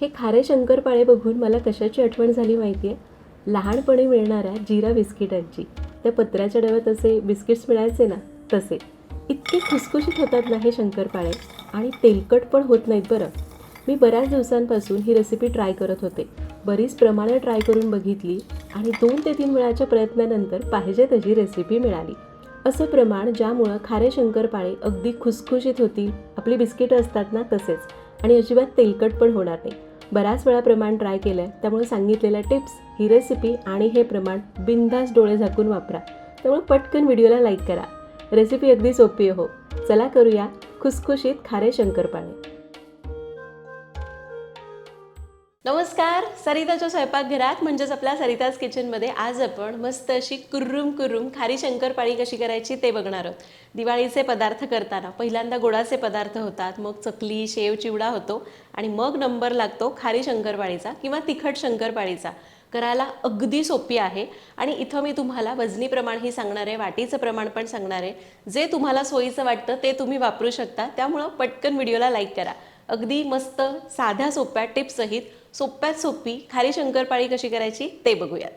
हे खारे शंकरपाळे बघून मला कशाची आठवण झाली माहिती आहे लहानपणी मिळणाऱ्या जिरा बिस्किटांची. त्या पत्र्याच्या डब्यात असे बिस्किट्स मिळायचे ना तसे. इतके खुसखुशीत होतात ना हे शंकरपाळे. आणि तेलकट पण होत नाहीत बरं. मी बऱ्याच दिवसांपासून ही रेसिपी ट्राय करत होते. बरीच प्रमाणात ट्राय करून बघितली आणि दोन ते तीन वेळाच्या प्रयत्नानंतर पाहिजे तशी रेसिपी मिळाली. असं प्रमाण ज्यामुळं खारे शंकरपाळे अगदी खुसखुशीत होतील. आपली बिस्किटं असतात ना तसेच. आणि अजिबात तेलकट पण होणार नाही. बऱ्याच वेळा प्रमाण ट्राय केलं आहे त्यामुळे सांगितलेल्या टिप्स ही रेसिपी आणि हे प्रमाण बिंदास डोळे झाकून वापरा. त्यामुळे पटकन व्हिडिओला लाईक करा. रेसिपी अगदी सोपी आहे हो. चला करूया खुसखुशीत खारे शंकरपाळे. नमस्कार सरिताच्या स्वयंपाकघरात म्हणजेच आपल्या सरिताज किचनमध्ये आज आपण मस्त अशी कुर्रुम कुर्रुम खारी शंकरपाळी कशी करायची ते बघणार आहोत. दिवाळीचे पदार्थ करताना पहिल्यांदा गोडाचे पदार्थ होतात मग चकली शेव चिवडा होतो आणि मग नंबर लागतो खारी शंकरपाळीचा किंवा तिखट शंकरपाळीचा करायला अगदी सोपी आहे आणि इथं मी तुम्हाला वजनी प्रमाण ही सांगणार आहे वाटीचं प्रमाण पण सांगणार आहे. जे तुम्हाला सोयीचं वाटतं ते तुम्ही वापरू शकता त्यामुळं पटकन व्हिडिओला लाईक करा. अगदी मस्त साध्या सोप्या टिप्ससहित सोप्यात सोपी खारी शंकरपाळी कशी करायची ते बघूयात.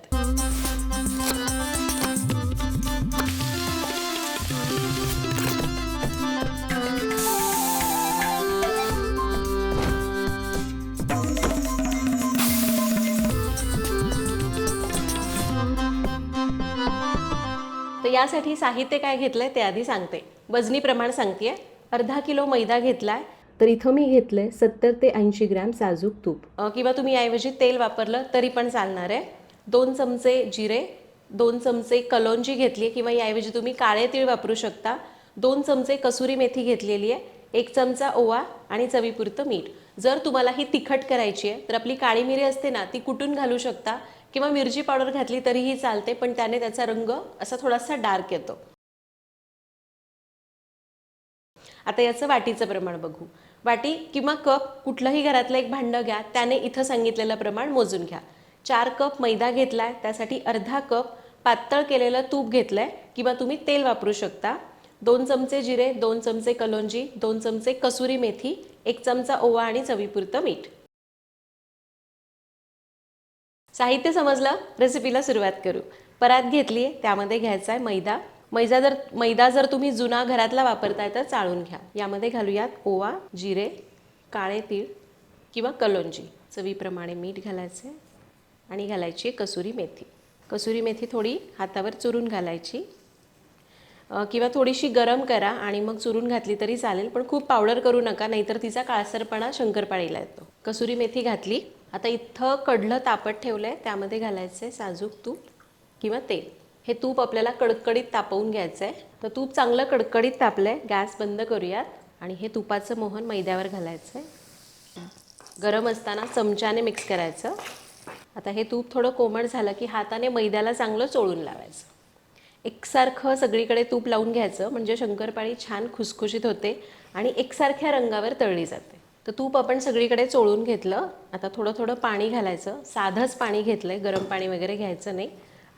तर यासाठी साहित्य काय घेतलंय ते आधी सांगते. वजनी प्रमाण सांगतेय. अर्धा किलो मैदा घेतलाय. तर इथं मी घेतलंय सत्तर ते ऐंशी ग्रॅम साजूक तूप. किंवा तुम्ही याऐवजी तेल वापरलं तरी पण चालणार आहे. दोन चमचे जिरे दोन चमचे कलोंजी घेतली आहे किंवा याऐवजी तुम्ही काळे तीळ वापरू शकता. दोन चमचे कसुरी मेथी घेतलेली आहे एक चमचा ओवा आणि चवीपुरतं मीठ. जर तुम्हाला ही तिखट करायची आहे तर आपली काळी मिरी असते ना ती कुटून घालू शकता. किंवा मिरची पावडर घातली तरीही चालते पण त्याने त्याचा रंग असा थोडासा डार्क येतो. आता याचं वाटीचं प्रमाण बघू. वाटी किंवा कप कुठलंही घरातलं एक भांडं घ्या त्याने इथं सांगितलेलं प्रमाण मोजून घ्या. चार कप मैदा घेतलाय त्यासाठी अर्धा कप पातळ केलेलं तूप घेतलंय किंवा तुम्ही तेल वापरू शकता. दोन चमचे जिरे दोन चमचे कलोंजी दोन चमचे कसुरी मेथी एक चमचा ओवा आणि चवीपुरतं मीठ. साहित्य समजलं? रेसिपीला सुरुवात करू. परात घेतली आहे त्यामध्ये घ्यायचा आहे मैदा. मैदा जर मैदा जर तुम्ही जुना घरातला वापरताय तर चाळून घ्या. यामध्ये घालूयात ओवा जिरे काळे तीळ किंवा कलोंजी चवीप्रमाणे मीठ घालायचे आणि घालायची कसुरी मेथी. कसुरी मेथी थोडी हातावर चुरून घालायची. किंवा थोडीशी गरम करा आणि मग चुरून घातली तरी चालेल पण खूप पावडर करू नका नाहीतर तिचा काळसरपणा शंकरपाळीला येतो. कसुरी मेथी घातली आता इथं कडलं तापत ठेवलं आहे त्यामध्ये घालायचं आहे साजूक तूप किंवा तेल. हे तूप आपल्याला कडकडीत तापवून घ्यायचं आहे तर तूप चांगलं कडकडीत तापलं आहे गॅस बंद करूयात. आणि हे तुपाचं मोहन मैद्यावर घालायचं आहे गरम असताना चमच्याने मिक्स करायचं. आता हे तूप थोडं कोमट झालं की हाताने मैद्याला चांगलं चोळून लावायचं. एकसारखं सगळीकडे तूप लावून घ्यायचं. म्हणजे शंकरपाळी छान खुसखुशीत होते आणि एकसारख्या रंगावर तळली जाते. तर तूप आपण सगळीकडे चोळून घेतलं. आता थोडं थोडं पाणी घालायचं. साधंच पाणी घेतलं आहे गरम पाणी वगैरे घ्यायचं नाही.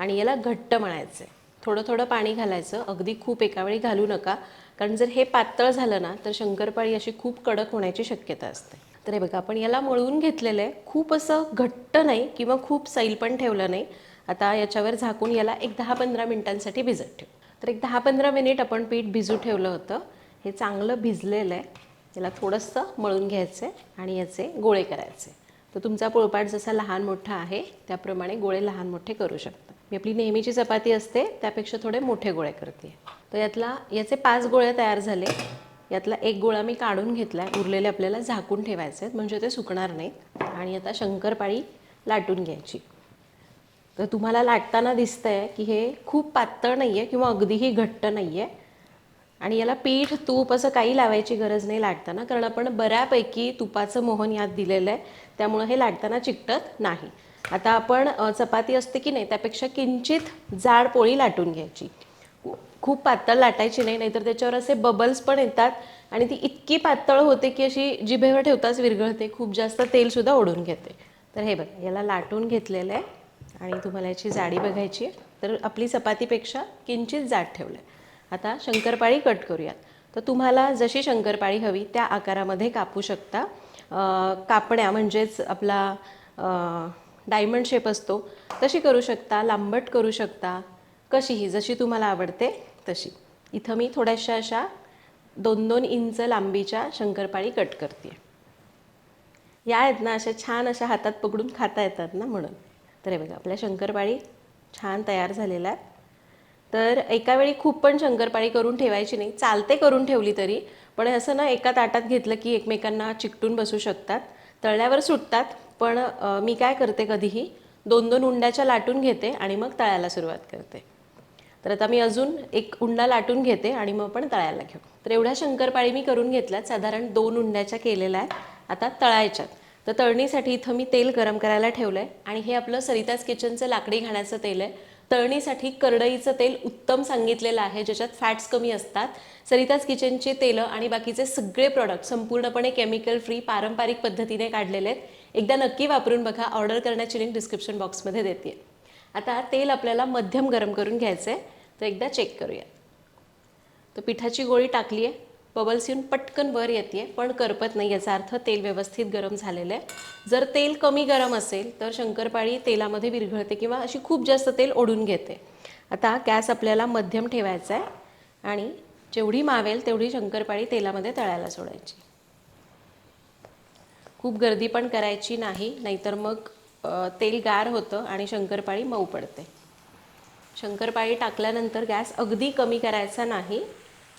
आणि याला घट्ट म्हणायचं आहे थोडं थोडं पाणी घालायचं. अगदी खूप एकावेळी घालू नका. कारण जर हे पातळ झालं ना तर शंकरपाळी अशी खूप कडक होण्याची शक्यता असते. तर हे बघा आपण याला मळून घेतलेलं आहे. खूप असं घट्ट नाही किंवा खूप सैल पण ठेवलं नाही. आता याच्यावर झाकून याला एक दहा पंधरा मिनिटांसाठी भिजत ठेव. तर एक दहा पंधरा मिनिट आपण पीठ भिजू ठेवलं होतं. हे चांगलं भिजलेलं आहे. याला थोडंसं मळून घ्यायचं आहे आणि याचे गोळे करायचे. तर तुमचा पोळपाट जसा लहान मोठा आहे त्याप्रमाणे गोळे लहान मोठे करू शकता. मी आपली नेहमीची चपाती असते त्यापेक्षा थोडे मोठे गोळे करते. तर यातला याचे पाच गोळे तयार झाले. यातला एक गोळा मी काढून घेतला आहे उरलेले आपल्याला झाकून ठेवायचे आहेत म्हणजे ते सुकणार नाहीत. आणि आता शंकरपाळी लाटून घ्यायची. तर तुम्हाला लाटताना दिसतंय की हे खूप पातळ नाही आहे किंवा अगदीही घट्ट नाही आहे आणि याला पीठ तूप असं काही लावायची गरज नाही लाटताना कारण आपण बऱ्यापैकी तुपाचं मोहन यात दिलेलं आहे. त्यामुळं हे लाटताना चिकटत नाही. आता आपण चपाती असते की नाही त्यापेक्षा किंचित जाड पोळी लाटून घ्यायची. खूप पातळ लाटायची नाही नाहीतर त्याच्यावर असे बबल्स पण येतात आणि ती इतकी पातळ होते की अशी जिभेवर ठेवताच विरघळते. खूप जास्त तेलसुद्धा ओढून घेते. तर हे बघा याला लाटून घेतलेलं आहे आणि तुम्हाला याची जाडी बघायची आहे. तर आपली चपातीपेक्षा किंचित जाड ठेवलं आहे आता शंकरपाळी कट करूयात. तर तुम्हाला जशी शंकरपाळी हवी त्या आकारामध्ये कापू शकता. कापण्या म्हणजेच आपला डायमंड शेप असतो तशी करू शकता लांबट करू शकता कशीही जशी तुम्हाला आवडते तशी. इथं मी थोड्याशा अशा दोन दोन इंच लांबीच्या शंकरपाळी कट करते. या आहेत ना अशा छान अशा हातात पकडून खाता येतात ना म्हणून. तर हे बघा आपल्या शंकरपाळी छान तयार झालेल्या आहेत तर एका वेळी खूप पण शंकरपाळी करून ठेवायची नाही चालते करून ठेवली तरी पण असं ना एका ताटात घेतलं की एकमेकांना चिकटून बसू शकतात तळल्यावर सुटतात पण मी काय करते कधीही दोन दोन उंड्याच्या लाटून घेते आणि मग तळायला सुरुवात करते. तर आता मी अजून एक उंडा लाटून घेते आणि मग पण तळायला घेऊ. तर एवढ्या शंकरपाळी मी करून घेतल्यात साधारण दोन उंड्याच्या केलेल्या आहेत आता तळायच्यात. तर तळणीसाठी इथं मी तेल गरम करायला ठेवलं आहे आणि हे आपलं सरिताज किचनचं लाकडी घाण्याचं तेल आहे. तळणीसाठी करडईचं तेल उत्तम सांगितलेलं आहे ज्याच्यात फॅट्स कमी असतात. सरिताज किचनचे तेलं आणि बाकीचे सगळे प्रॉडक्ट संपूर्णपणे केमिकल फ्री पारंपरिक पद्धतीने काढलेले आहेत. एकदा नक्की वापरून बघा ऑर्डर करण्याची लिंक डिस्क्रिप्शन बॉक्समध्ये देते. आता तेल आपल्याला मध्यम गरम करून घ्यायचं आहे तर एकदा चेक करूया. तर पिठाची गोळी टाकली आहे बबल्स येऊन पटकन वर येते पण करपत नाही याचा अर्थ तेल व्यवस्थित गरम झालेलं आहे. जर तेल कमी गरम असेल तर शंकरपाळी तेलामध्ये विरघळते किंवा अशी खूप जास्त तेल ओढून घेते. आता गॅस आपल्याला मध्यम ठेवायचा आहे आणि जेवढी मावेल तेवढी शंकरपाळी तेलामध्ये तळायला सोडायची. खूप गर्दी पण करायची नाही नाहीतर मग तेल गार होतं आणि शंकरपाळी मऊ पडते. शंकरपाळी टाकल्यानंतर गॅस अगदी कमी करायचा नाही.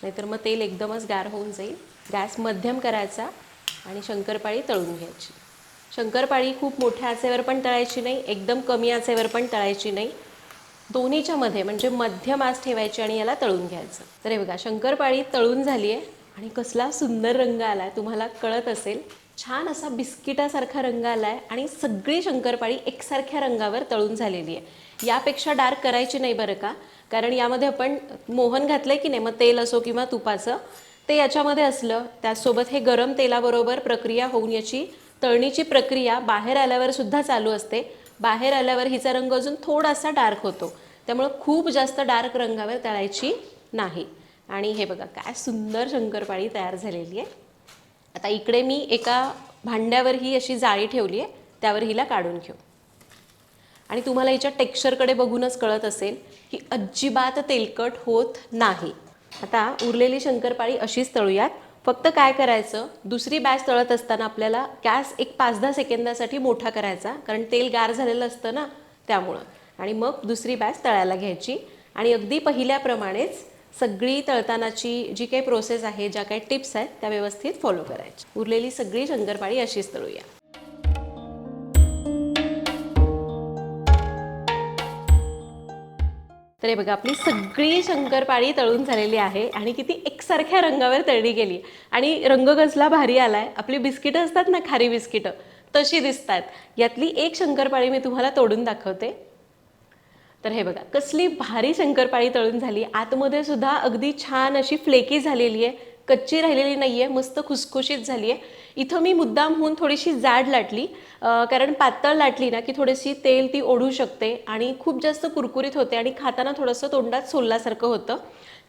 नाहीतर मग तेल एकदमच गार होऊन जाईल. गॅस मध्यम करायचा आणि शंकरपाळी तळून घ्यायची. शंकरपाळी खूप मोठ्या आचेवर पण तळायची नाही एकदम कमी आचेवर पण तळायची नाही. दोन्हीच्या मध्ये म्हणजे मध्यम आच ठेवायची आणि याला तळून घ्यायचं. तर हे बघा शंकरपाळी तळून झाली आहे आणि कसला सुंदर रंग आला आहे तुम्हाला कळत असेल छान असा बिस्किटासारखा रंग आला आहे आणि सगळी शंकरपाळी एकसारख्या रंगावर तळून झालेली आहे. यापेक्षा डार्क करायची नाही बरं का? कारण यामध्ये आपण मोहन घातलंय की नाही? मग तेल असो किंवा तुपाचं ते याच्यामध्ये असलं त्याचसोबत हे गरम तेलाबरोबर प्रक्रिया होऊन याची तळणीची प्रक्रिया बाहेर आल्यावर सुद्धा चालू असते. बाहेर आल्यावर हिचा रंग अजून थोडासा डार्क होतो. त्यामुळं खूप जास्त डार्क रंगावर तळायची नाही. आणि हे बघा काय सुंदर शंकरपाळी तयार झालेली आहे. आता इकडे मी एका भांड्यावर ही अशी जाळी ठेवली आहे. त्यावर हिला काढून घेऊ. आणि तुम्हाला हिच्या टेक्स्चरकडे बघूनच कळत असेल की अजिबात तेलकट होत नाही. आता उरलेली शंकरपाळी अशीच तळूयात. फक्त काय करायचं? दुसरी बॅच तळत असताना आपल्याला गॅस एक पाच दहा सेकंदासाठी मोठा करायचा कारण तेल गार झालेलं असतं ना त्यामुळं. आणि मग दुसरी बॅच तळायला घ्यायची. आणि अगदी पहिल्याप्रमाणेच सगळी तळतानाची जी काही प्रोसेस आहे ज्या काही टिप्स आहेत त्या व्यवस्थित फॉलो करायच्या. उरलेली सगळी शंकरपाळी अशीच तळूया. तर हे बघा आपली सगळी शंकरपाळी तळून झालेली आहे आणि किती एकसारख्या रंगावर तळली गेली आणि रंग गजला भारी आलाय. आपली बिस्किटं असतात ना खारी बिस्किटं तशी दिसतात. यातली एक शंकरपाळी मी तुम्हाला तोडून दाखवते. तर हे बघा कसली भारी शंकरपाळी तळून झाली. आतमध्ये सुद्धा अगदी छान अशी फ्लेकी झालेली आहे. कच्ची राहिलेली नाही आहे मस्त खुसखुशीत झाली आहे. इथं मी मुद्दाम होऊन थोडीशी जाड लाटली कारण पातळ लाटली ना की थोडीशी तेल ती ओढू शकते आणि खूप जास्त कुरकुरीत होते आणि खाताना थोडंसं तोंडात सोलल्यासारखं होतं.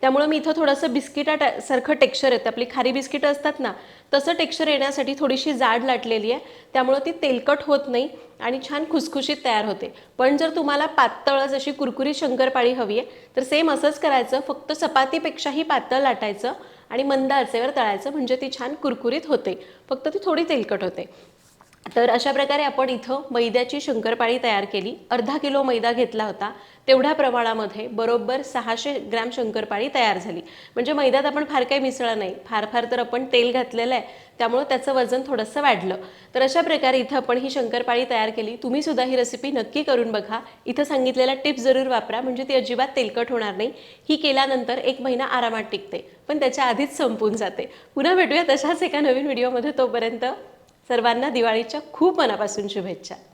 त्यामुळं मी इथं थोडंसं बिस्किटा टा- सारखं टेक्स्चर येतं. आपली खारी बिस्किटं असतात ना तसं टेक्स्चर येण्यासाठी थोडीशी जाड लाटलेली आहे. त्यामुळं ती तेलकट होत नाही आणि छान खुसखुशीत तयार होते. पण जर तुम्हाला पातळ जशी कुरकुरी शंकरपाळी हवी आहे तर सेम असंच करायचं. फक्त चपातीपेक्षाही पातळ लाटायचं. आणि मंद आचेवर तळायचं म्हणजे ती छान कुरकुरीत होते. फक्त ती थोडी तेलकट होते. तर अशा प्रकारे आपण इथं मैद्याची शंकरपाळी तयार केली. अर्धा किलो मैदा घेतला होता. तेवढ्या प्रमाणामध्ये बरोबर सहाशे ग्रॅम शंकरपाळी तयार झाली. म्हणजे मैद्यात आपण फार काही मिसळलं नाही. फार फार तर आपण तेल घातलेलं आहे. त्यामुळं त्याचं वजन थोडंसं वाढलं. तर अशा प्रकारे इथं आपण ही शंकरपाळी तयार केली. तुम्ही सुद्धा ही रेसिपी नक्की करून बघा. इथं सांगितलेला टिप्स जरूर वापरा. म्हणजे ती अजिबात तेलकट होणार नाही. ही केल्यानंतर एक महिना आरामात टिकते. पण त्याच्या आधीच संपून जाते. पुन्हा भेटूया तशाच एका नवीन व्हिडिओमध्ये तोपर्यंत. सर्वांना दिवाळीच्या खूप मनापासून शुभेच्छा.